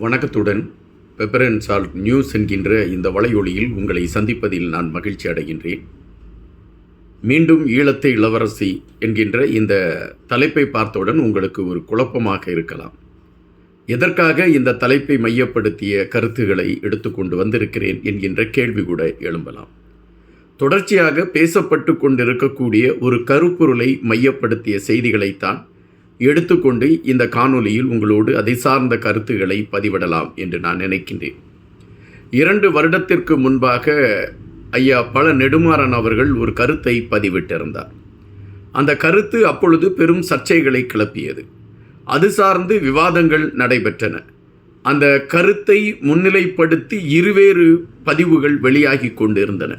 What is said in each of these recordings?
வணக்கத்துடன். Pepper and salt news என்கின்ற இந்த வலையொலியில் உங்களை சந்திப்பதில் நான் மகிழ்ச்சி அடைகின்றேன். மீண்டும் ஈழத்து இளவரசி என்கின்ற இந்த தலைப்பை பார்த்தவுடன் உங்களுக்கு ஒரு குழப்பமாக இருக்கலாம். எதற்காக இந்த தலைப்பை மையப்படுத்திய கருத்துக்களை எடுத்துக்கொண்டு வந்திருக்கிறேன் என்கின்ற கேள்வி கூட எழும்பலாம். தொடர்ச்சியாக பேசப்பட்டு கொண்டிருக்கக்கூடிய ஒரு கருப்பொருளை மையப்படுத்திய செய்திகளைத்தான் எடுத்துக்கொண்டு இந்த காணொலியில் உங்களோடு அதை சார்ந்த கருத்துக்களை பதிவிடலாம் என்று நான் நினைக்கின்றேன். இரண்டு வருடத்திற்கு முன்பாக ஐயா பல நெடுமாறன் அவர்கள் ஒரு கருத்தை பதிவிட்டிருந்தார். அந்த கருத்து அப்பொழுது பெரும் சர்ச்சைகளை கிளப்பியது. அது சார்ந்து விவாதங்கள் நடைபெற்றன. அந்த கருத்தை முன்னிலைப்படுத்தி இருவேறு பதிவுகள் வெளியாகி கொண்டிருந்தன.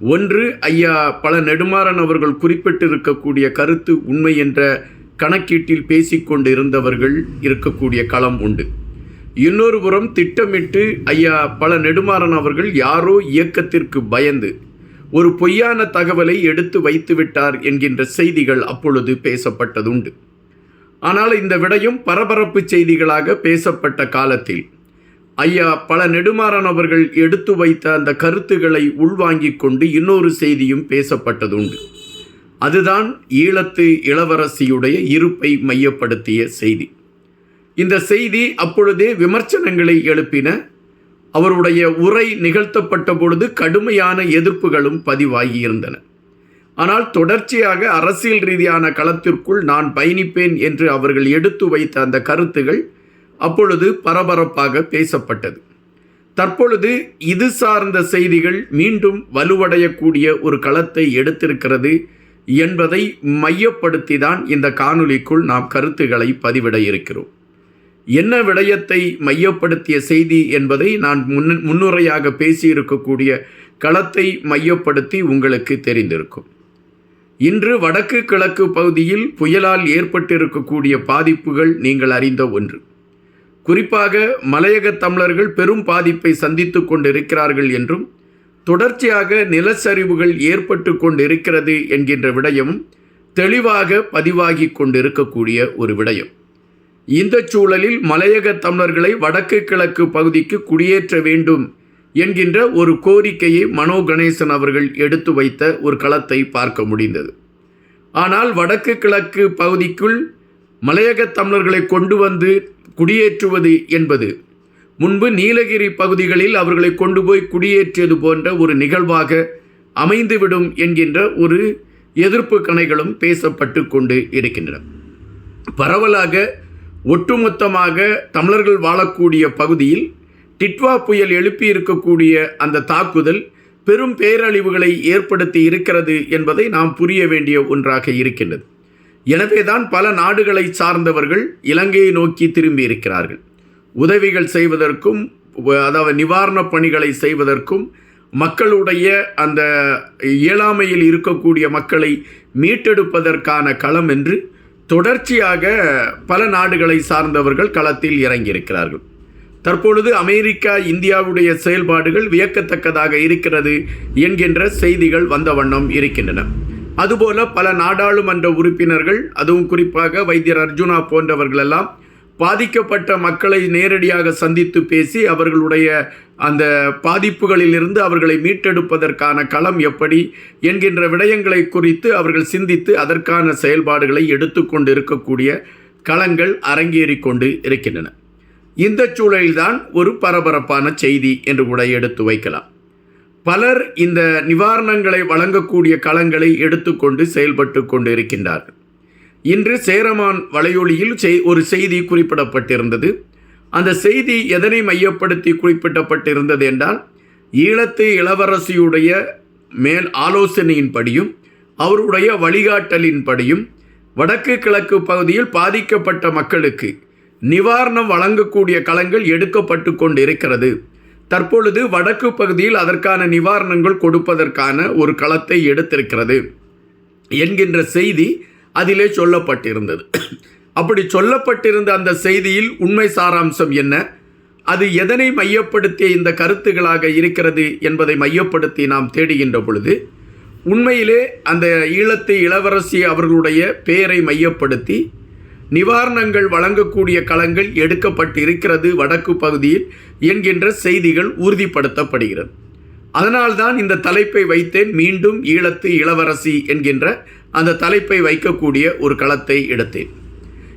ஒன்று ஐயா பல நெடுமாறன் அவர்கள் குறிப்பிட்டிருக்கக்கூடிய கருத்து உண்மை என்ற கணக்கீட்டில் பேசிக்கொண்டிருந்தவர்கள் இருக்கக்கூடிய களம் உண்டு. இன்னொரு புறம் திட்டமிட்டு ஐயா பல நெடுமாறன் அவர்கள் யாரோ இயக்கத்திற்கு பயந்து ஒரு பொய்யான தகவலை எடுத்து வைத்துவிட்டார் என்கின்ற செய்திகள் அப்பொழுது பேசப்பட்டதுண்டு. ஆனால் இந்த விடயம் பரபரப்பு செய்திகளாக பேசப்பட்ட காலத்தில் ஐயா பல நெடுமாறன் அவர்கள் எடுத்து வைத்த அந்த கருத்துக்களை உள்வாங்கிக் கொண்டு இன்னொரு செய்தியும் பேசப்பட்டதுண்டு. அதுதான் ஈழத்து இளவரசியுடைய இருப்பை மையப்படுத்திய செய்தி. இந்த செய்தி அப்பொழுதே விமர்சனங்களை எழுப்பின. அவருடைய உரை நிகழ்த்தப்பட்ட பொழுது கடுமையான எதிர்ப்புகளும் பதிவாகியிருந்தன. ஆனால் தொடர்ச்சியாக அரசியல் ரீதியான களத்திற்குள் நான் பயணிப்பேன் என்று அவர்கள் எடுத்து வைத்த அந்த கருத்துகள் அப்பொழுது பரபரப்பாக பேசப்பட்டது. தற்பொழுது இது சார்ந்த செய்திகள் மீண்டும் வலுவடையக்கூடிய ஒரு களத்தை எடுத்திருக்கிறது. என்பதை மையப்படுத்தி தான் இந்த காணொலிக்குள் நாம் கருத்துக்களை பதிவிட இருக்கிறோம். என்ன விடயத்தை மையப்படுத்திய செய்தி என்பதை நான் முன் முன்னுரையாக பேசியிருக்கக்கூடிய களத்தை மையப்படுத்தி உங்களுக்கு தெரிந்திருக்கும். இன்று வடக்கு கிழக்கு பகுதியில் புயலால் ஏற்பட்டிருக்கக்கூடிய பாதிப்புகள் நீங்கள் அறிந்த ஒன்று. குறிப்பாக மலையக தமிழர்கள் பெரும் பாதிப்பை சந்தித்து கொண்டிருக்கிறார்கள் என்றும் தொடர்ச்சியாக நிலச்சரிவுகள் ஏற்பட்டு கொண்டிருக்கிறது என்கின்ற விடயம் தெளிவாக பதிவாகி கொண்டிருக்கக்கூடிய ஒரு விடயம். இந்த சூழலில் மலையக தமிழர்களை வடக்கு கிழக்கு பகுதிக்கு குடியேற்ற வேண்டும் என்கின்ற ஒரு கோரிக்கையை மனோ கணேசன் அவர்கள் எடுத்து வைத்த ஒரு களத்தை பார்க்க முடிந்தது. ஆனால் வடக்கு கிழக்கு பகுதிக்குள் மலையக தமிழர்களை கொண்டு வந்து குடியேற்றுவது என்பது முன்பு நீலகிரி பகுதிகளில் அவர்களை கொண்டு போய் குடியேற்றியது போன்ற ஒரு நிகழ்வாக அமைந்துவிடும் என்கின்ற ஒரு எதிர்ப்பு கணைகளும் பேசப்பட்டு கொண்டு இருக்கின்றன. பரவலாக ஒட்டுமொத்தமாக தமிழர்கள் வாழக்கூடிய பகுதியில் டிட்வா புயல் எழுப்பி இருக்கக்கூடிய அந்த தாக்குதல் பெரும் பேரழிவுகளை ஏற்படுத்தி இருக்கிறது என்பதை நாம் புரிய வேண்டிய ஒன்றாக இருக்கின்றது. எனவேதான் பல நாடுகளை சார்ந்தவர்கள் இலங்கையை நோக்கி திரும்பி இருக்கிறார்கள். உதவிகள் செய்வதற்கும் அதாவது நிவாரணப் பணிகளை செய்வதற்கும் மக்களுடைய அந்த இயலாமையில் இருக்கக்கூடிய மக்களை மீட்டெடுப்பதற்கான களம் என்று தொடர்ச்சியாக பல நாடுகளை சார்ந்தவர்கள் களத்தில் இறங்கியிருக்கிறார்கள். தற்பொழுது அமெரிக்கா இந்தியாவுடைய செயல்பாடுகள் வியக்கத்தக்கதாக இருக்கிறது என்கின்ற செய்திகள் வந்த வண்ணம் இருக்கின்றன. அதுபோல பல நாடாளுமன்ற உறுப்பினர்கள் அதுவும் குறிப்பாக வைத்தியர் அர்ஜுனா போன்றவர்களெல்லாம் பாதிக்கப்பட்ட மக்களை நேரடியாக சந்தித்து பேசி அவர்களுடைய அந்த பாதிப்புகளிலிருந்து அவர்களை மீட்டெடுப்பதற்கான களம் எப்படி என்கின்ற விடயங்களை குறித்து அவர்கள் சிந்தித்து அதற்கான செயல்பாடுகளை எடுத்துக்கொண்டு இருக்கக்கூடிய களங்கள் அரங்கேறி கொண்டு இருக்கின்றன. இந்த சூழலில்தான் ஒரு பரபரப்பான செய்தி என்று கூட எடுத்து வைக்கலாம். பலர் இந்த நிவாரணங்களை வழங்கக்கூடிய களங்களை எடுத்துக்கொண்டு செயல்பட்டு கொண்டு இருக்கின்றார்கள் இன்று சேரமான் வலையொலியில் ஒரு செய்தி குறிப்பிடப்பட்டிருந்தது. அந்த செய்தி எதனை மையப்படுத்தி குறிப்பிடப்பட்டிருந்தது என்றால் ஈழத்து இளவரசியுடைய மேல் ஆலோசனையின்படியும் அவருடைய வழிகாட்டலின்படியும் வடக்கு கிழக்கு பகுதியில் பாதிக்கப்பட்ட மக்களுக்கு நிவாரணம் வழங்கக்கூடிய களங்கள் எடுக்கப்பட்டு கொண்டிருக்கிறது. தற்பொழுது வடக்கு பகுதியில் அதற்கான நிவாரணங்கள் கொடுப்பதற்கான ஒரு களத்தை எடுத்திருக்கிறது. என்கின்ற செய்தி அதிலே சொல்லப்பட்டிருந்தது. அப்படி சொல்லப்பட்டிருந்த அந்த செய்தியில் உண்மை சாராம்சம் என்ன? அது எதனை மையப்படுத்திய இந்த கருத்துகளாக இருக்கிறது என்பதை மையப்படுத்தி நாம் தேடுகின்ற பொழுது உண்மையிலே அந்த ஈழத்து இளவரசி அவர்களுடைய பெயரை மையப்படுத்தி நிவாரணங்கள் வழங்கக்கூடிய களங்கள் எடுக்கப்பட்டிருக்கிறது வடக்கு பகுதியில் என்கின்ற செய்திகள் உறுதிப்படுத்தப்படுகிறது. அதனால்தான் இந்த தலைப்பை வைத்தேன் மீண்டும் ஈழத்து இளவரசி என்கின்ற அந்த தலைப்பை வைக்கக்கூடிய ஒரு களத்தை எடுத்தேன்.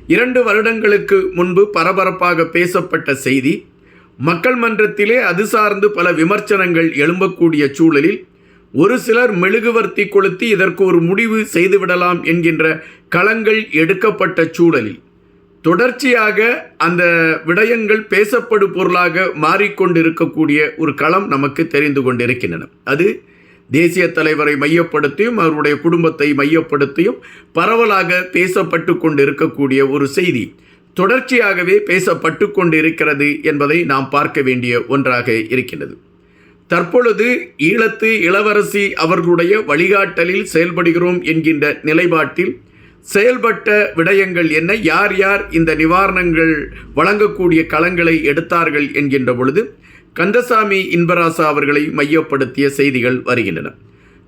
இரண்டு வருடங்களுக்கு முன்பு பரபரப்பாக பேசப்பட்ட செய்தி மக்கள் மன்றத்திலே அது சார்ந்து பல விமர்சனங்கள் எழும்பக்கூடிய சூழலில் ஒரு சிலர் மெழுகுவர்த்தி கொளுத்தி இதற்கு ஒரு முடிவு செய்துவிடலாம் என்கின்ற களங்கள் எடுக்கப்பட்ட சூழலில் தொடர்ச்சியாக அந்த விடயங்கள் பேசப்படும் பொருளாக மாறிக்கொண்டிருக்கக்கூடிய ஒரு களம் நமக்கு தெரிந்து கொண்டிருக்கின்றன. அது தேசிய தலைவரை மையப்படுத்தியும் அவருடைய குடும்பத்தை மையப்படுத்தியும் பரவலாக பேசப்பட்டு கொண்டிருக்கக்கூடிய ஒரு செய்தி தொடர்ச்சியாகவே பேசப்பட்டு கொண்டிருக்கிறது என்பதை நாம் பார்க்க வேண்டிய ஒன்றாக இருக்கின்றது. தற்பொழுது ஈழத்து இளவரசி அவர்களுடைய வழிகாட்டலில் செயல்படுகிறோம் என்கின்ற நிலைப்பாட்டில் செயல்பட்ட விடயங்கள் என்ன? யார் யார் இந்த நிவாரணங்கள் வழங்கக்கூடிய களங்களை எடுத்தார்கள் என்கின்ற பொழுது கந்தசாமி இன்பராசா அவர்களை மையப்படுத்திய செய்திகள் வருகின்றன.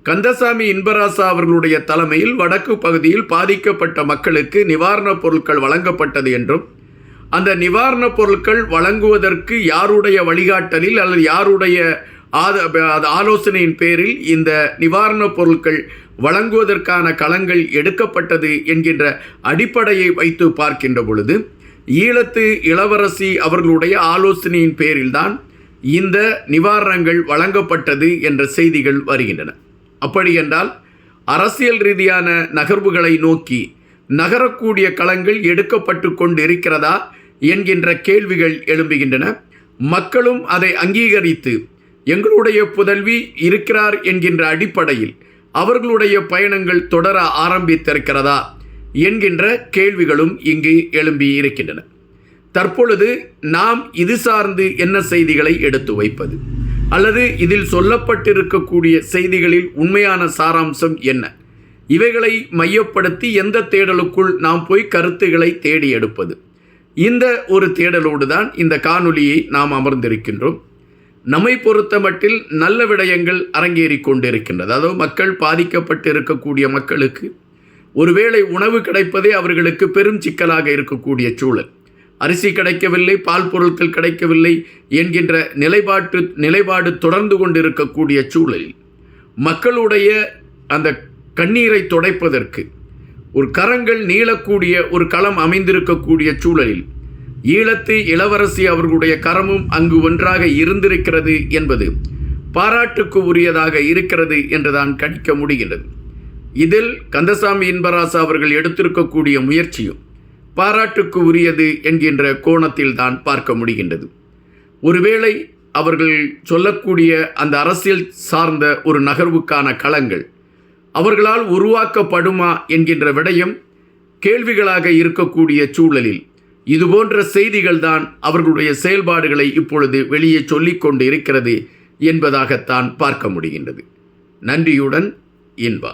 கந்தசாமி இன்பராசா அவர்களுடைய தலைமையில் வடக்கு பகுதியில் பாதிக்கப்பட்ட மக்களுக்கு நிவாரணப் பொருட்கள் வழங்கப்பட்டது என்றும் அந்த நிவாரணப் பொருட்கள் வழங்குவதற்கு யாருடைய வழிகாட்டலில் அல்லது யாருடைய ஆத ஆலோசனையின் பேரில் இந்த நிவாரணப் பொருட்கள் வழங்குவதற்கான களங்கள் எடுக்கப்பட்டது என்கின்ற அடிப்படையை வைத்து பார்க்கின்ற பொழுது ஈழத்து இளவரசி அவர்களுடைய ஆலோசனையின் பேரில்தான் இந்த நிவாரணங்கள் வழங்கப்பட்டது என்ற செய்திகள் வருகின்றன. அப்படி என்றால் அரசியல் ரீதியான நகர்வுகளை நோக்கி நகரக்கூடிய களங்கள் எடுக்கப்பட்டு கொண்டு இருக்கிறதா என்கின்ற கேள்விகள் எழும்புகின்றன. மக்களும் அதை அங்கீகரித்து எங்களுடைய புதல்வி இருக்கிறார் என்கின்ற அடிப்படையில் அவர்களுடைய பயணங்கள் தொடர ஆரம்பித்திருக்கிறதா என்கின்ற கேள்விகளும் இங்கு எழும்பி இருக்கின்றன தற்பொழுது நாம் இது சார்ந்து என்ன செய்திகளை எடுத்து வைப்பது? அல்லது இதில் சொல்லப்பட்டிருக்கக்கூடிய செய்திகளில் உண்மையான சாராம்சம் என்ன? இவைகளை மையப்படுத்தி எந்த தேடலுக்குள் நாம் போய் கருத்துக்களை தேடி எடுப்பது? இந்த ஒரு தேடலோடு தான் இந்த காணொலியை நாம் அமர்ந்திருக்கின்றோம். நம்மை பொறுத்த மட்டில் நல்ல விடயங்கள் அரங்கேறி கொண்டிருக்கின்றது. அதாவது மக்கள் பாதிக்கப்பட்டு இருக்கக்கூடிய மக்களுக்கு ஒருவேளை உணவு கிடைப்பதே அவர்களுக்கு பெரும் சிக்கலாக இருக்கக்கூடிய சூழல். அரிசி கிடைக்கவில்லை பால் பொருட்கள் கிடைக்கவில்லை என்கின்ற நிலைப்பாட்டு நிலைப்பாடு தொடர்ந்து கொண்டிருக்கக்கூடிய சூழலில் மக்களுடைய அந்த கண்ணீரை துடைப்பதற்கு ஒரு கரங்கள் நீளக்கூடிய ஒரு களம் அமைந்திருக்கக்கூடிய சூழலில் ஈழத்து இளவரசி அவர்களுடைய கரமும் அங்கு ஒன்றாக இருந்திருக்கிறது என்பது பாராட்டுக்கு உரியதாக இருக்கிறது என்றுதான் கணிக்க முடிகின்றது. இதில் கந்தசாமி இன்பராசா அவர்கள் எடுத்திருக்கக்கூடிய முயற்சியும் பாராட்டுக்கு உரியது என்கின்ற கோணத்தில் தான் பார்க்க முடிகின்றது. ஒருவேளை அவர்கள் சொல்லக்கூடிய அந்த அரசியல் சார்ந்த ஒரு நகர்வுக்கான களங்கள் அவர்களால் உருவாக்கப்படுமா என்கின்ற விடயம் கேள்விகளாக இருக்கக்கூடிய சூழலில் இதுபோன்ற செய்திகள்தான் அவர்களுடைய செயல்பாடுகளை இப்பொழுது வெளியே சொல்லிக் கொண்டு இருக்கிறது என்பதாகத்தான் பார்க்க முடிகின்றது. நன்றியுடன் இன்பா.